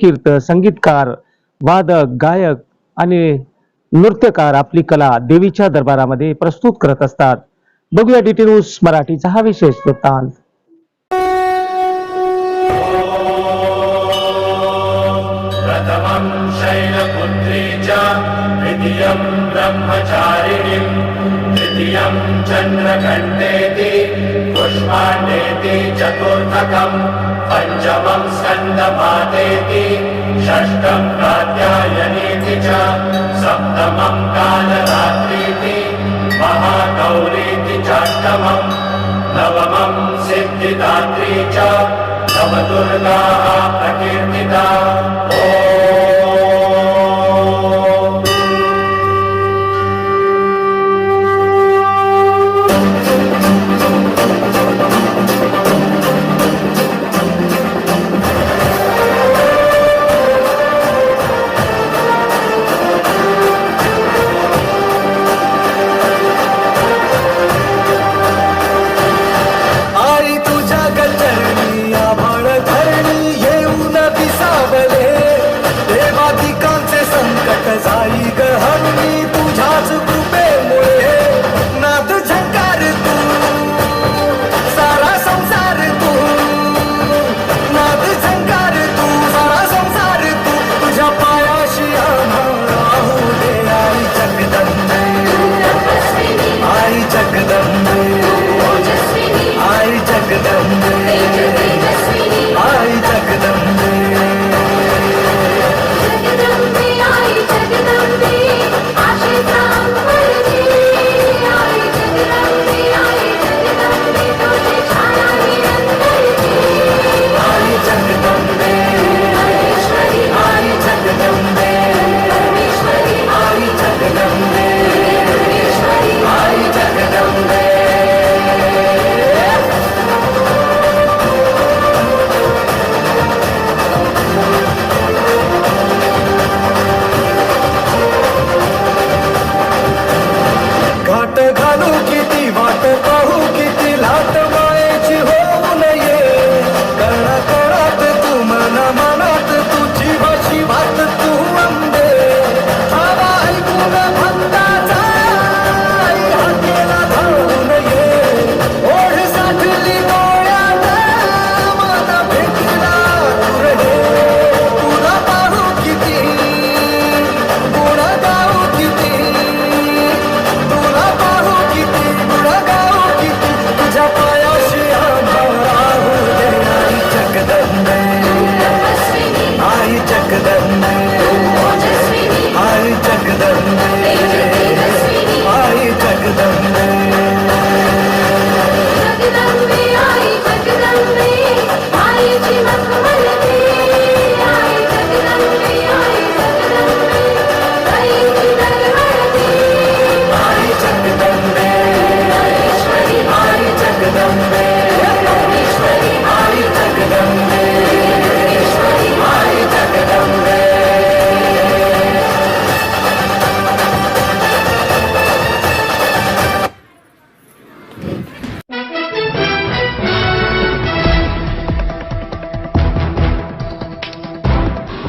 कीर्त संगीतकार वादक गायक आणि नृत्यकार आपली कला देवीच्या दरबारामध्ये प्रस्तुत करत असतात. बघूया डीटी न्यूज मराठीचा हा विशेष वृत्तांत. चन्द्रकण्ठेति पुष्पाण्डेति चतुर्थकम् पञ्चमम् स्कन्दपातेति षष्ठम् कात्यायनेति च सप्तमम् कालरात्रीति महाकौरीति चाष्टमम् नवमम् सिद्धिदात्री च तव दुर्गाः प्रकीर्तिता।